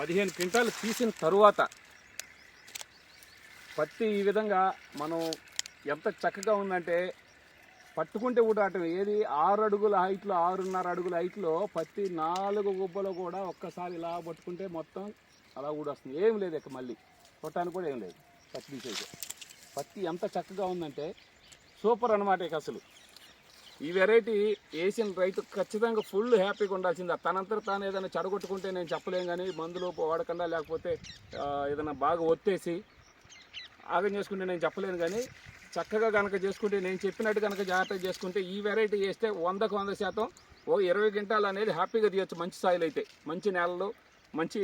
పదిహేను క్వింటాలు తీసిన తరువాత పత్తి ఈ విధంగా మనం ఎంత చక్కగా ఉందంటే పట్టుకుంటే ఊడాటం ఏది ఆరు అడుగుల హైట్లో ఆరున్నర అడుగుల హైట్లో పత్తి నాలుగు గుబ్బలు కూడా ఒక్కసారి ఇలా పట్టుకుంటే మొత్తం అలా ఊడొస్తుంది. ఏం లేదు ఇక మళ్ళీ. కొట్టడానికి కూడా ఏం లేదు. పత్తి తీసేసి పత్తి ఎంత చక్కగా ఉందంటే సూపర్ అనమాట ఇక అసలు. ఈ వెరైటీ వేసిన రైతు ఖచ్చితంగా ఫుల్ హ్యాపీగా ఉండాల్సిందే. తనంతట తాను ఏదైనా చెడగొట్టుకుంటే నేను చెప్పలేం కానీ మందులు వాడకుండా లేకపోతే ఏదైనా బాగా ఒత్తేసి ఆగం చేసుకుంటే నేను చెప్పలేను కానీ చక్కగా కనుక చేసుకుంటే నేను చెప్పినట్టు కనుక జాగ్రత్తగా చేసుకుంటే ఈ వెరైటీ వేస్తే వందకు వంద శాతం ఓ ఇరవై క్వింటాలు అనేది హ్యాపీగా తీయచ్చు మంచి సాయిల్ అయితే. మంచి నేలలు మంచి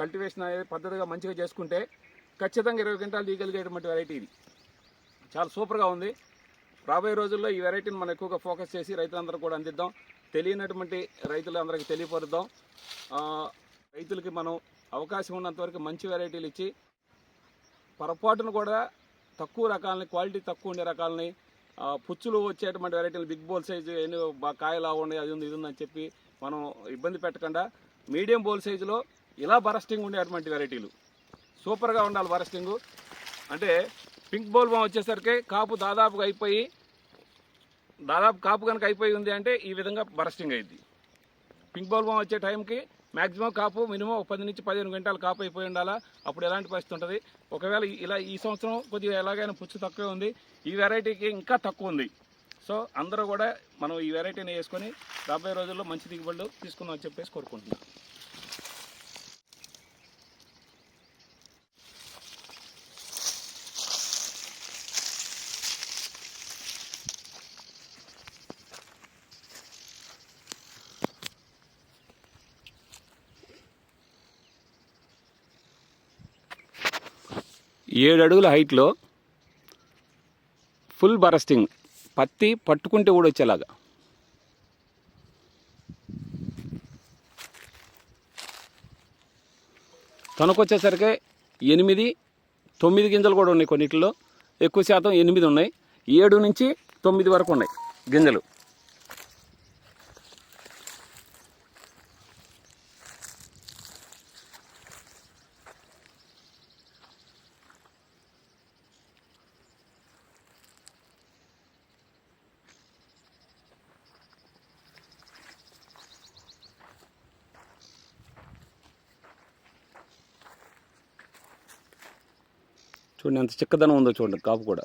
కల్టివేషన్ అనేది పద్ధతిగా మంచిగా చేసుకుంటే ఖచ్చితంగా ఇరవై క్వింటాలు తీయగలిగేటువంటి వెరైటీ ఇది. చాలా సూపర్గా ఉంది. రాబోయే రోజుల్లో ఈ వెరైటీని మనం ఎక్కువగా ఫోకస్ చేసి రైతులందరూ కూడా అందిద్దాం. తెలియనటువంటి రైతులందరికీ తెలియపరుద్దాం. రైతులకి మనం అవకాశం ఉన్నంతవరకు మంచి వెరైటీలు ఇచ్చి పొరపాటును కూడా తక్కువ రకాలని క్వాలిటీ తక్కువ ఉండే రకాలని పుచ్చులు వచ్చేటువంటి వెరైటీలు బిగ్ బోల్ సైజు ఎన్ని కాయలు కాయలా ఉన్నాయి అది ఉంది ఇది ఉందని చెప్పి మనం ఇబ్బంది పెట్టకుండా మీడియం బోల్ సైజులో ఇలా బరస్టింగ్ ఉండేటువంటి వెరైటీలు సూపర్గా ఉండాలి బరస్టింగు అంటే పింక్ బోల్ బామ్ వచ్చేసరికి కాపు దాదాపుగా అయిపోయి దాదాపు కాపు కనుక అయిపోయి ఉంది అంటే ఈ విధంగా బరస్టింగ్ అయింది పింక్ బౌల్ బామ్ వచ్చే టైంకి మ్యాక్సిమం కాపు మినిమం పది నుంచి పదిహేను గంటలు కాపు అయిపోయి ఉండాలా? అప్పుడు ఎలాంటి పరిస్థితి ఉంటుంది? ఒకవేళ ఇలా ఈ సంవత్సరం కొద్దిగా ఎలాగైనా పుచ్చు తక్కువే ఉంది ఈ వెరైటీకి ఇంకా తక్కువ ఉంది. సో అందరూ కూడా మనం ఈ వెరైటీని వేసుకొని రాబోయే రోజుల్లో మంచి దిగుబడులు తీసుకుందాం అని చెప్పేసి కోరుకుంటున్నాను ఏడు అడుగుల హైట్లో ఫుల్ బరస్టింగ్ పత్తి పట్టుకుంటే కూడా వచ్చేలాగా తనకొచ్చేసరికి ఎనిమిది తొమ్మిది గింజలు కూడా ఉన్నాయి కొన్నిటిలో. ఎక్కువ శాతం ఎనిమిది ఉన్నాయి. ఏడు నుంచి తొమ్మిది వరకు ఉన్నాయి గింజలు. చూడండి ఎంత చిక్కదనం ఉందో చూడండి కాపు కూడా.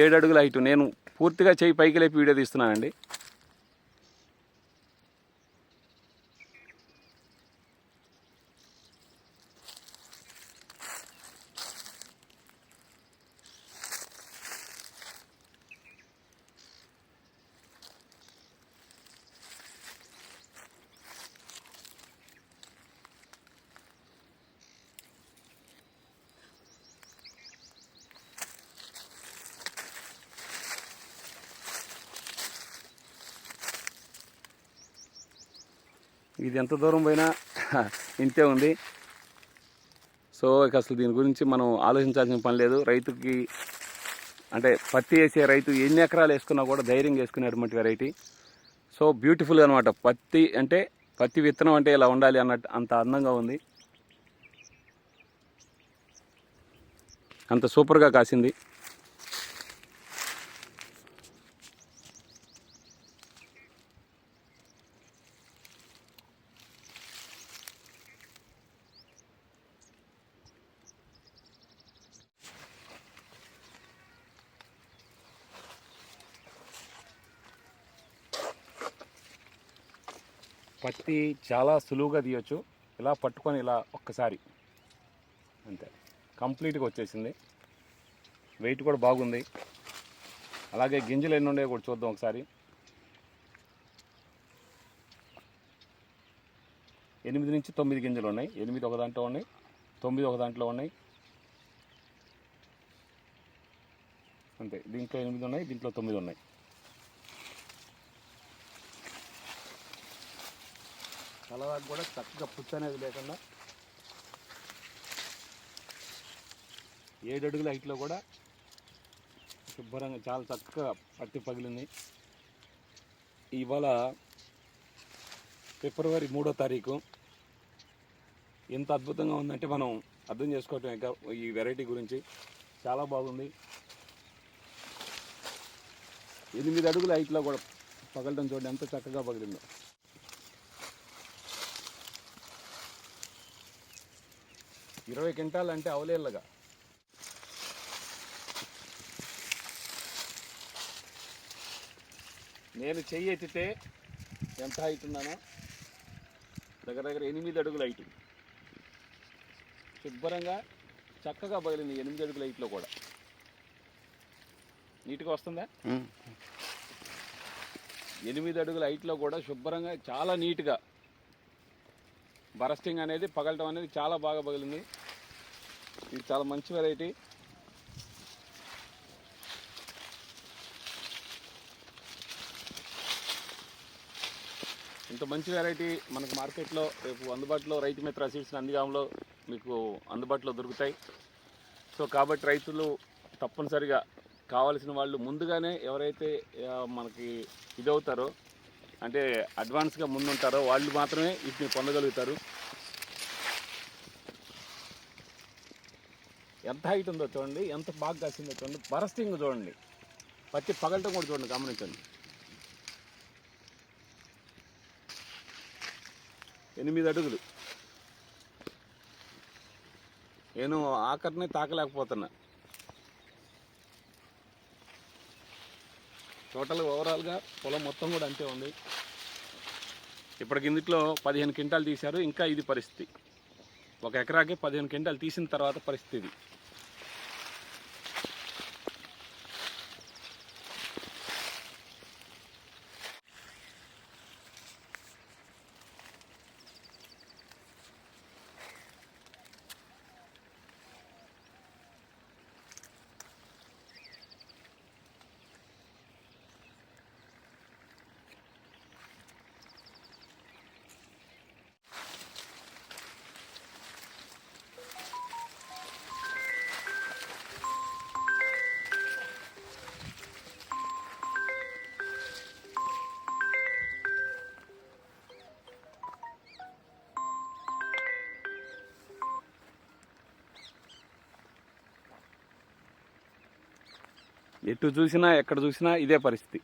ఏడు అడుగుల హైట్. నేను పూర్తిగా చేయి పైకి లేపి వీడియో తీస్తున్నానండి. ఇది ఎంత దూరం పోయినా ఇంతే ఉంది. సో ఇక అసలు దీని గురించి మనం ఆలోచించాల్సిన పని లేదు. రైతుకి అంటే పత్తి వేసే రైతు ఎన్ని ఎకరాలు వేసుకున్నా కూడా ధైర్యంగా వేసుకునేటువంటి వెరైటీ సో బ్యూటిఫుల్ అనమాట పత్తి అంటే పత్తి విత్తనం అంటే ఇలా ఉండాలి అన్నట్టు అంత అందంగా ఉంది. అంత సూపర్గా కాసింది. పత్తి చాలా సులువుగా తీయొచ్చు. ఇలా పట్టుకొని ఇలా ఒక్కసారి. అంతే. కంప్లీట్గా వచ్చేసింది. వెయిట్ కూడా బాగుంది. అలాగే గింజలు ఎన్ని ఉన్నాయో కూడా చూద్దాం ఒకసారి. ఎనిమిది నుంచి తొమ్మిది గింజలు ఉన్నాయి. ఎనిమిది ఒక దాంట్లో ఉన్నాయి. తొమ్మిది ఒక దాంట్లో ఉన్నాయి. అంతే. దీంట్లో ఎనిమిది ఉన్నాయి. దీంట్లో తొమ్మిది ఉన్నాయి. కలవాకు కూడా చక్కగా పుచ్చు అనేది లేకుండా ఏడు అడుగుల హైట్లో కూడా శుభ్రంగా చాలా చక్కగా పట్టి పగిలింది. ఇవాళ ఫిబ్రవరి మూడో తారీఖు. ఎంత అద్భుతంగా ఉందంటే మనం అర్థం చేసుకోవటం ఇంకా ఈ వెరైటీ గురించి చాలా బాగుంది. ఎనిమిది అడుగుల హైట్లో కూడా పగలడం చూడండి ఎంత చక్కగా పగిలిందో. ఇరవై క్వింటాలు అంటే అవలేళ్ళగా. నేను చెయ్యి ఎత్తితే ఎంత హైట్ ఉన్నానో దగ్గర దగ్గర ఎనిమిది అడుగుల హైట్ శుభ్రంగా చక్కగా పగిలింది ఎనిమిది అడుగుల హైట్లో కూడా. నీట్గా వస్తుందా? ఎనిమిది అడుగుల హైట్లో కూడా శుభ్రంగా చాలా నీట్గా బరస్టింగ్ అనేది పగలటం అనేది చాలా బాగా పగిలింది. ఇది చాలా మంచి వెరైటీ ఇంత మంచి వెరైటీ మనకు మార్కెట్లో రేపు అందుబాటులో రైతు మిత్ర సీడ్స్ నందిగాంలో మీకు అందుబాటులో దొరుకుతాయి. సో కాబట్టి రైతులు తప్పనిసరిగా కావాల్సిన వాళ్ళు ముందుగానే ఎవరైతే మనకి ఇదవుతారో అంటే అడ్వాన్స్గా ముందుంటారో వాళ్ళు మాత్రమే వీటిని పొందగలుగుతారు. ఎంత హైట్ ఉందో చూడండి ఎంత బాగా కాసిందో చూడండి. బరస్టింగ్ చూడండి. పచ్చి పగలటం కూడా చూడండి గమనించండి. ఎనిమిది అడుగులు. నేను ఆఖరిని తాకలేకపోతున్నా. టోటల్ ఓవరాల్గా పొలం మొత్తం కూడా అంతే ఉంది. ఇప్పటికి ఇందులో పదిహేను క్వింటాలు తీశారు ఇంకా ఇది పరిస్థితి. ఒక ఎకరాకి పదిహేను క్వింటాలు తీసిన తర్వాత పరిస్థితి ఇది. ఎటు చూసినా ఎక్కడ చూసినా ఇదే పరిస్థితి.